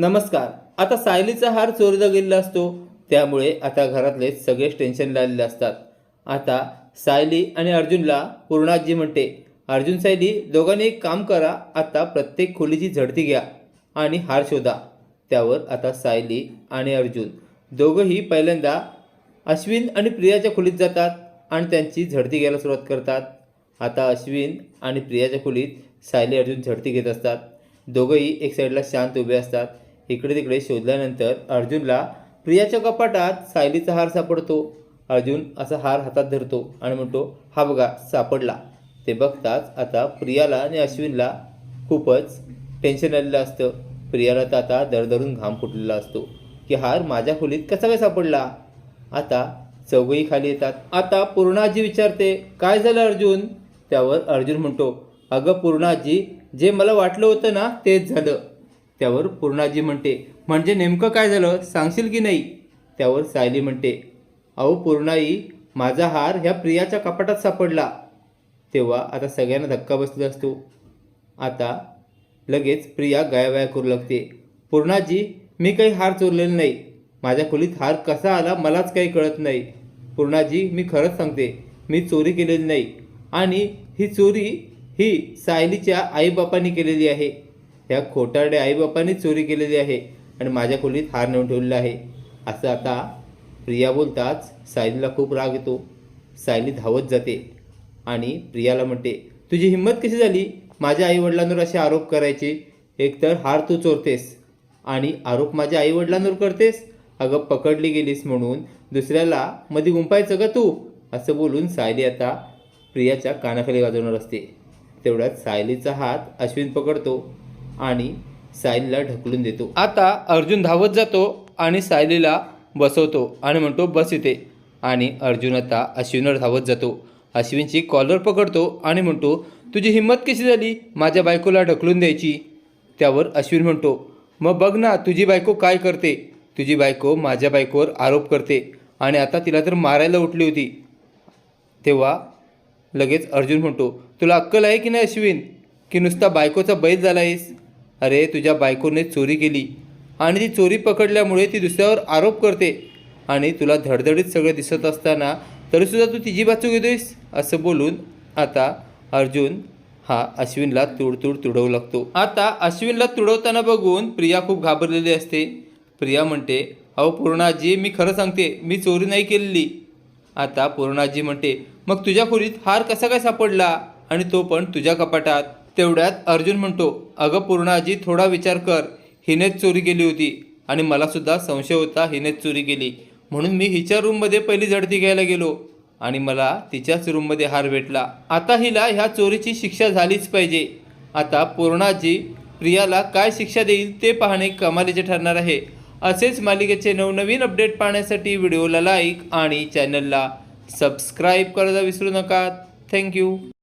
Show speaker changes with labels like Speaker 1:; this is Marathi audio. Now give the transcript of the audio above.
Speaker 1: नमस्कार. आता सायलीचा हार चोरीला गेलेला असतो त्यामुळे आता घरातले सगळेच टेन्शन आलेले असतात. आता सायली आणि अर्जुनला पूर्णाजी म्हणते अर्जुन सायली दोघांनी एक काम करा आता प्रत्येक खोलीची झडती घ्या आणि हार शोधा. त्यावर आता सायली आणि अर्जुन दोघंही पहिल्यांदा अश्विन आणि प्रियाच्या खोलीत जातात आणि त्यांची झडती घ्यायला सुरुवात करतात. आता अश्विन आणि प्रियाच्या खोलीत सायली अर्जुन झडती घेत असतात. दोघंही एक साईडला शांत उभे असतात. इकडे तिकडे शोधल्यानंतर अर्जुनला प्रियाच्या कपाटात सायलीचा हार सापडतो. अर्जुन असा हार हातात धरतो आणि म्हणतो हा बघा सापडला. ते बघताच आता प्रियाला आणि अश्विनला खूपच टेन्शन आलेलं असतं. प्रियाला तर आता दरदरून घाम फुटलेला असतो की हार माझ्या खोलीत कसा काय सापडला? आता चौघही खाली येतात. आता पूर्णाजी विचारते काय झालं अर्जुन? त्यावर अर्जुन म्हणतो अगं पूर्णाजी जे मला वाटलं होतं ना तेच झालं. त्यावर पूर्णाजी म्हणते म्हणजे नेमकं काय झालं? सांगशील की नाही? त्यावर सायली म्हणते अहो पूर्णाई माझा हार ह्या प्रियाच्या कपाटात सापडला. तेव्हा आता सगळ्यांना धक्का बसला असतो. आता लगेच प्रिया गायाबाया करू लागते. पूर्णाजी मी काही हार चोरलेला नाही. माझ्या खोलीत हार कसा आला मलाच काही कळत नाही. पूर्णाजी मी खरंच सांगते मी चोरी केलेली नाही. आणि ही चोरी ही सायलीच्या आईबापांनी केलेली आहे. ह्या खोटारड्या आईबापांनी चोरी केलेली आहे आणि माझ्या खोलीत हार नेऊन ठेवलेला आहे. असं आता प्रिया बोलताच सायलीला खूप राग येतो. सायली धावत जाते आणि प्रियाला म्हणते तुझी हिंमत कशी झाली? माझ्या आईवडिलांवर असे आरोप करायचे. एकतर हार तू चोरतेस आणि आरोप माझ्या आईवडिलांवर करतेस? अगं पकडली गेलीस म्हणून दुसऱ्याला मध्ये गुंपायचं का तू? असं बोलून सायली आता प्रियाच्या कानाखाली वाजवणार असते. तेवढ्यात सायलीचा हात अश्विन पकडतो. आणि सायलीला ढकलून देतो. आता अर्जुन धावत जातो आणि सायलीला बसवतो आणि म्हणतो बस इथे. आणि अर्जुन आता अश्विनवर धावत जातो. अश्विनची कॉलर पकडतो आणि म्हणतो तुझी हिंमत कशी झाली? माझ्या बायकोला ढकलून द्यायची. त्यावर अश्विन म्हणतो मग बघ ना तुझी बायको काय करते? तुझी बायको माझ्या बायकोवर आरोप करते आणि आता तिला तर मारायला उठली होती. तेव्हा लगेच अर्जुन म्हणतो तुला अक्कल आहे की नाही अश्विन? की नुसता बायकोचा बैल झाला आहेस? अरे तुझ्या बायकोने चोरी केली. आणि ती चोरी पकडल्यामुळे ती दुसऱ्यावर आरोप करते. आणि तुला धडधडीत सगळं दिसत असताना तरीसुद्धा तू तिची बाजू घेतोयस? असं बोलून आता अर्जुन हा अश्विनला तुडतुड तुडवू लागतो. आता अश्विनला तुडवताना बघून प्रिया खूप घाबरलेली असते. प्रिया म्हणते अहो पूर्णाजी मी खरं सांगते मी चोरी नाही केलेली. आता पूर्णाजी म्हणते मग तुझ्या खोलीत हार कसा काय सापडला? आणि तो पण तुझ्या कपाटात. तेवढ्यात अर्जुन म्हणतो अगं पूर्णाजी थोडा विचार कर. हिनेच चोरी केली होती. आणि मलासुद्धा संशय होता हिनेच चोरी केली. म्हणून मी हिच्या रूममध्ये पहिली झडती घ्यायला गेलो आणि मला तिच्याच रूममध्ये हार भेटला. आता हिला ह्या चोरीची शिक्षा झालीच पाहिजे. आता पूर्णाजी प्रियाला काय शिक्षा देईल ते पाहणे कमालीचे ठरणार आहे. असेच मालिकेचे नवनवीन अपडेट पाहण्यासाठी व्हिडिओला लाईक आणि चॅनलला सबस्क्राईब करायला विसरू नका. थँक्यू